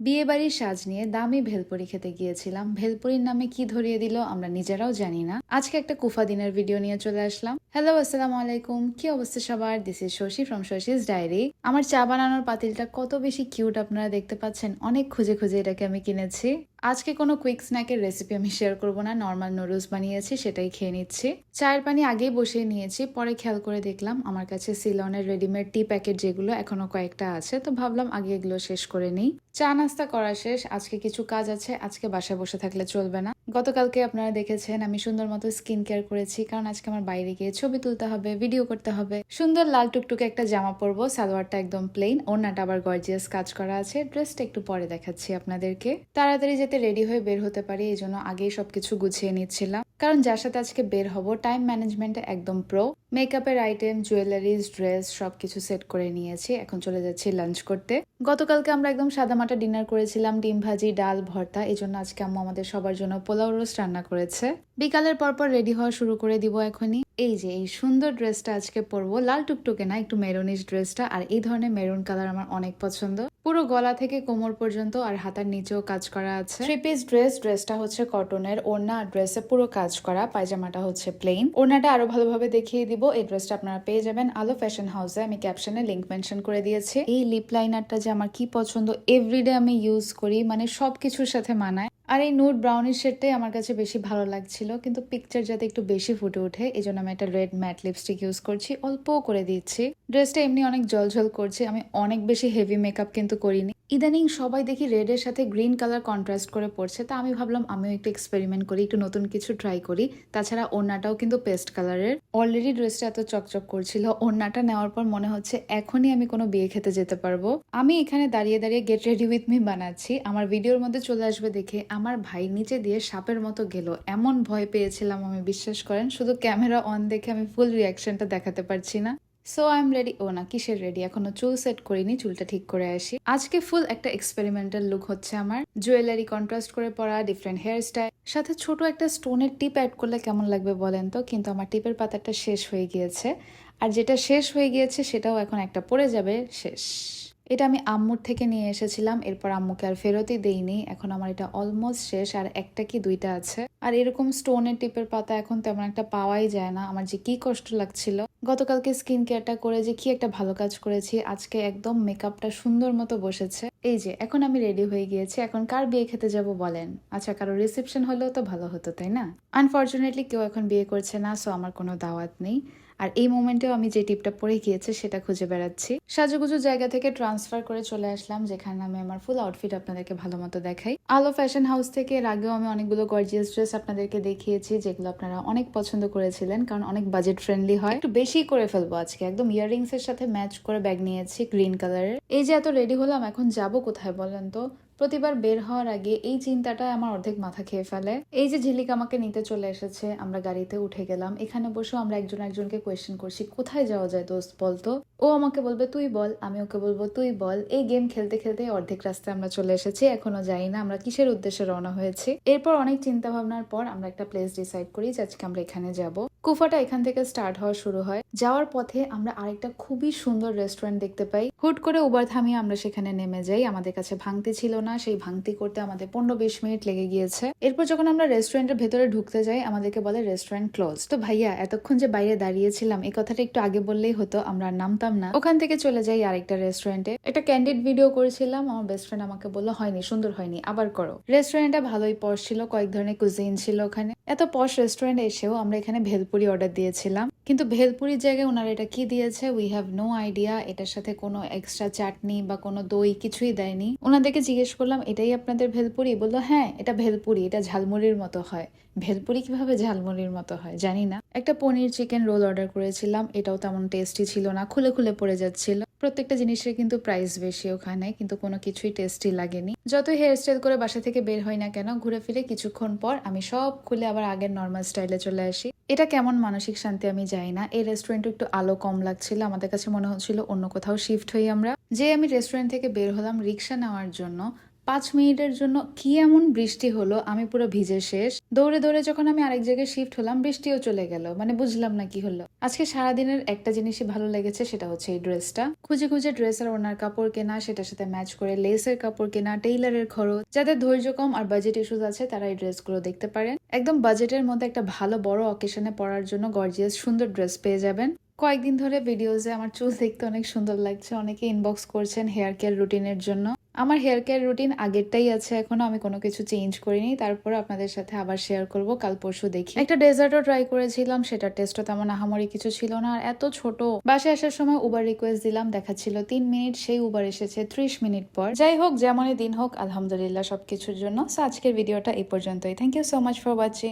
বিয়ে বাড়ির সাজ নিয়ে দামি ভেলপুরি খেতে গিয়েছিলাম। ভেলপুরির নামে কি ধরিয়ে দিল আমরা নিজেরাও জানি না। আজকে একটা কুফা দিনের ভিডিও নিয়ে চলে আসলাম। হ্যালো আসসালামু আলাইকুম। কি অবস্থা সবার? This is Shashi from Shashi's diary আমার চা বানানোর পাতিলটা কত বেশি কিউট আপনারা দেখতে পাচ্ছেন। অনেক খুঁজে খুঁজে এটাকে আমি কিনেছি। আজকে কোনো কুইক স্ন্যাকের রেসিপি আমি শেয়ার করব না নর্মাল নুডলস বানিয়েছি, সেটাই খেয়ে নিচ্ছি। চায়ের পানি আগেই বসিয়ে নিয়েছি, পরে খেয়াল করে দেখলাম আমার কাছে সিলনের রেডিমেড টি প্যাকেট যেগুলো এখনও কয়েকটা আছে, তো ভাবলাম আগে এগুলো শেষ করে নিই। চা নাস্তা করা শেষ, আজকে কিছু কাজ আছে, আজকে বাসায় বসে থাকলে চলবে না। গতকালকে আপনারা দেখেছেন আমি সুন্দর মতো স্কিন কেয়ার করেছি, কারণ আজকে আমার বাইরে গিয়ে ছবি তুলতে হবে ভিডিও করতে হবে। সুন্দর লাল টুকটুকে একটা জামা পরবো, সালোয়ারটা একদম প্লেন ওনাটা আবার গর্জিয়াস কাজ করা আছে। ড্রেসটা একটু পরে দেখাচ্ছি আপনাদেরকে। তাড়াতাড়ি যেতে রেডি হয়ে বের হতে পারি, এই জন্য আগেই সবকিছু গুছিয়ে নিচ্ছিলাম। কারণ যার সাথে আজকে বের হব টাইম ম্যানেজমেন্টে একদম প্রো মেকআপের আইটেম জুয়েলারিজ ড্রেস সবকিছু সেট করে নিয়েছি। এখন চলে যাচ্ছি লাঞ্চ করতে। গতকালকে আমরা একদম সাদামাটা ডিনার করেছিলাম, ডিম ভাজি, ডাল, ভর্তা। এই জন্য আজকে আম্মু আমাদের সবার জন্য পোলাও রোস্ট রান্না করেছে। বিকালের পর পর রেডি হওয়া শুরু করে দিব এখনই। এই যে, এই সুন্দর ড্রেসটা আজকে পরবো। লাল টুকটুকে না, একটু মেরুনিশ ড্রেসটা আর এই ধরনের মেরুন কালার আমার অনেক পছন্দ। পুরো গলা থেকে কোমর পর্যন্ত আর হাতার নিচেও কাজ করা আছে। থ্রি পিস ড্রেস ড্রেসটা হচ্ছে কটনের ওড়না আর ড্রেসে পুরো কাজ করা। পায়জামাটা হচ্ছে প্লেন ওড়নাটা আরও ভালোভাবে দেখিয়ে দিব। এই ড্রেসটা আপনারা পেয়ে যাবেন আলো ফ্যাশন হাউসে আমি ক্যাপশনে লিঙ্ক মেনশন করে দিয়েছি। এই লিপ লাইনারটা যে আমার কি পছন্দ এভরিডে আমি ইউজ করি। মানে সবকিছুর সাথে মানায়। আর এই নুড ব্রাউনিশ শেডটাই আমার কাছে বেশি ভালো লাগছিল। কিন্তু পিকচার যাতে একটু বেশি ফুটে ওঠে এই জন্য আমি একটা রেড ম্যাট লিপস্টিক ইউজ করছি। অল্প করে দিচ্ছি। ড্রেসটা এমনি অনেক জলঝল করছে, আমি অনেক বেশি হেভি মেকআপ কিন্তু করিনি। ইদানিং সবাই দেখি রেডের সাথে গ্রিন কালার কন্ট্রাস্ট করে পড়ছে তা আমি ভাবলাম আমিও একটু এক্সপেরিমেন্ট করি, একটু নতুন কিছু ট্রাই করি। তাছাড়া ওড়নাটাও কিন্তু পেস্ট কালারের অলরেডি ড্রেসটা এত চকচক করছিল, ওড়নাটা নেওয়ার পর মনে হচ্ছে এখনই আমি কোনো বিয়ে খেতে যেতে পারব। আমি এখানে দাঁড়িয়ে দাঁড়িয়ে গেট রেডি উইথ মি বানাচ্ছি। আমার ভিডিওর মধ্যে চলে আসবে দেখে আমার ভাই নিচে দিয়ে সাপের মতো গেল। এমন ভয় পেয়েছিলাম, আমি বিশ্বাস করেন, শুধু ক্যামেরা অন দেখে আমি ফুল রিয়াকশনটা দেখাতে পারছি না। সো আই এম রেডি ও না, কিসের রেডি এখনও চুল সেট করিনি, চুলটা ঠিক করে আসি। আজকে ফুল একটা এক্সপেরিমেন্টাল লুক হচ্ছে আমার। জুয়েলারি কন্ট্রাস্ট করে পরা ডিফারেন্ট হেয়ার স্টাইল সাথে ছোট একটা স্টোনের টিপ অ্যাড করলে কেমন লাগবে বলেন তো? কিন্তু আমার টিপের পাতাটা শেষ হয়ে গিয়েছে। আর যেটা শেষ হয়ে গিয়েছে, সেটাও এখন একটা পড়ে যাবে, শেষ। এটা আমি আম্মুর থেকে নিয়ে এসেছিলাম, এরপর আম্মুকে আর ফেরতই দেইনি। এখন আমার এটা অলমোস্ট শেষ, আর একটা কি দুইটা আছে। আর এরকম স্টোনের টিপের পাতা এখন তেমন একটা পাওয়াই যায় না। আমার যে কি কষ্ট লাগছিল। গতকালকে স্কিন কেয়ারটা করে যে কি একটা ভালো কাজ করেছি, আজকে একদম মেকআপটা সুন্দর মতো বসেছে। এই যে, এখন আমি রেডি হয়ে গিয়েছি। এখন কার বিয়ে খেতে যাব বলেন? আচ্ছা কারও রিসেপশন হলেও তো ভালো হতো, তাই না? আনফর্চুনেটলি কেউ এখন বিয়ে করছে না সো আমার কোনো দাওয়াত নেই। আর এই মোমেন্টেও আমি যে টিপটা পরে গিয়েছে সেটা খুঁজে বেড়াচ্ছি। সাজুগুজু জায়গা থেকে ট্রান্সফার করে চলে আসলাম, যেখানে আমি আমার ফুল আউটফিট আপনাদেরকে ভালো মতো দেখাই। আলো ফ্যাশন হাউস থেকে এর আগেও আমি অনেকগুলো গর্জিয়াস ড্রেস আপনাদেরকে দেখিয়েছি, যেগুলো আপনারা অনেক পছন্দ করেছিলেন, কারণ অনেক বাজেট ফ্রেন্ডলি হয়। একটু বেশি করে ফেলব আজকে, একদম ইয়াররিংস এর সাথে ম্যাচ করে ব্যাগ নিয়েছি গ্রিন কালারের এই যে এত রেডি হলাম, এখন যাব কোথায় বলেন তো? প্রতিবার বের হওয়ার আগে এই চিন্তাটা আমার অর্ধেক মাথা খেয়ে ফেলে। এই যে ঝিলিক আমাকে নিতে চলে এসেছে, আমরা গাড়িতে উঠে গেলাম। এখানে বসেও আমরা একজন একজনকে কোয়েশ্চেন করছি, কোথায় যাওয়া যায় দোস্ত বলতো ও আমাকে বলবে, তুই বল। আমি ওকে বলব, তুই বল। এই গেম খেলতে খেলতে অর্ধেক রাস্তায় আমরা চলে এসেছি, এখনও যাই না। আমরা কিসের উদ্দেশ্যে রওনা হয়েছি? এরপর অনেক চিন্তা ভাবনার পর আমরা একটা প্লেস ডিসাইড করি যে আজকে আমরা এখানে যাব। কুফাটা এখান থেকে স্টার্ট হওয়া শুরু হয়। যাওয়ার পথে আমরা আরেকটা খুবই সুন্দর রেস্টুরেন্ট দেখতে পাই। হুট করে উবার থামিয়ে আমরা সেখানে নেমে যাই। আমাদের কাছে ভাঙতি ছিল না। সেই ভাঙতি করতে আমাদের পনেরো বিশ মিনিট লেগে গিয়েছে। এরপর যখন আমরা রেস্টুরেন্টের ভেতরে ঢুকতে যাই, আমাদেরকে বলে রেস্টুরেন্ট ক্লোজ তো ভাইয়া, এতক্ষণ যে বাইরে দাঁড়িয়েছিলাম এই কথাটা একটু আগে বললেই হতো, আমরা নামতাম না। ওখান থেকে চলে যাই আরেকটা রেস্টুরেন্টে একটা ক্যান্ডিড ভিডিও করেছিলাম। আমার বেস্ট ফ্রেন্ড আমাকে বলল, হয়নি, সুন্দর হয়নি, আবার করো। রেস্টুরেন্টটা ভালোই পশ ছিল, কয়েক ধরনের কুজিন ছিল ওখানে। এত পশ রেস্টুরেন্ট এসেও আমরা এখানে ভেলপুরি অর্ডার দিয়েছিলাম। কিন্তু ভেলপুরির জায়গায় ওনারা এটা কি দিয়েছে? উই হ্যাভ নো আইডিয়া এটার সাথে কোনো এক্সট্রা চাটনি বা কোনো দই কিছুই দেয়নি। ওনাদেরকে জিজ্ঞেস করলাম, এটাই আপনাদের ভেলপুরি? বলল হ্যাঁ এটা ভেলপুরি। এটা ঝালমুড়ির মতো হয়। ভেলপুরি কীভাবে ঝালমুড়ির মতো হয় জানি না। একটা পনির চিকেন রোল অর্ডার করেছিলাম। এটাও তেমন টেস্টি ছিল না। খুলে খুলে পড়ে যাচ্ছিল। প্রত্যেকটা জিনিসের কিন্তু প্রাইস বেশি ওখানে, কিন্তু কোনো কিছুই টেস্টি লাগেনি। যতই হেয়ার স্টাইল করে বাসা থেকে বের হই না কেন, ঘুরে ফিরে কিছুক্ষণ পর আমি সব খুলে আবার আগের নর্মাল স্টাইলে চলে আসি। এটা কেমন মানসিক শান্তি আমি যাই না। এই রেস্টুরেন্টে একটু আলো কম লাগছিল। আমাদের কাছে মনে হচ্ছিল অন্য কোথাও শিফট হই আমরা। যে আমি রেস্টুরেন্ট থেকে বের হলাম রিক্সা নেওয়ার জন্য পাঁচ মিনিটের জন্য কি এমন বৃষ্টি হলো? আমি পুরো ভিজে শেষ। দৌড়ে দৌড়ে যখন আমি আরেক জায়গায় শিফট হলাম, বৃষ্টিও চলে গেল। মানে বুঝলাম না কি হলো। আজকে সারাদিনের একটা জিনিসই ভালো লেগেছে, সেটা হচ্ছে এই ড্রেসটা খুঁজে খুঁজে ড্রেস আর ওনার কাপড় কেনা, সেটার সাথে ম্যাচ করে লেসের কাপড় কেনা টেইলারের খরচ। যাদের ধৈর্য কম আর বাজেট ইস্যুজ আছে, তারা এই ড্রেসগুলো দেখতে পারেন। একদম বাজেটের মধ্যে একটা ভালো বড় অকেশনে পরার জন্য গর্জিয়াস সুন্দর ড্রেস পেয়ে যাবেন। কয়েকদিন ধরে ভিডিওসে আমার চুল দেখতে অনেক সুন্দর লাগছে। অনেকে ইনবক্স করছেন হেয়ার কেয়ার রুটিনের জন্য। আমার হেয়ার কেয়ার রুটিন আগেরটাই আছে, এখনও আমি কোনো কিছু চেঞ্জ করিনি। তারপর আপনাদের সাথে আবার শেয়ার করব, কাল পরশু দেখি। একটা ডেজার্টও ট্রাই করেছিলাম সেটা টেস্টও তেমন আহামরি কিছু ছিল না। আর এত ছোট। বাসায় আসার সময় উবার রিকোয়েস্ট দিলাম, দেখাচ্ছিল তিন মিনিট, সেই উবার এসেছে ত্রিশ মিনিট পর। যাই হোক, যেমনই দিন হোক, আলহামদুলিল্লাহ সবকিছুর জন্য। আজকের ভিডিওটা এই পর্যন্তই। Thank you so much for watching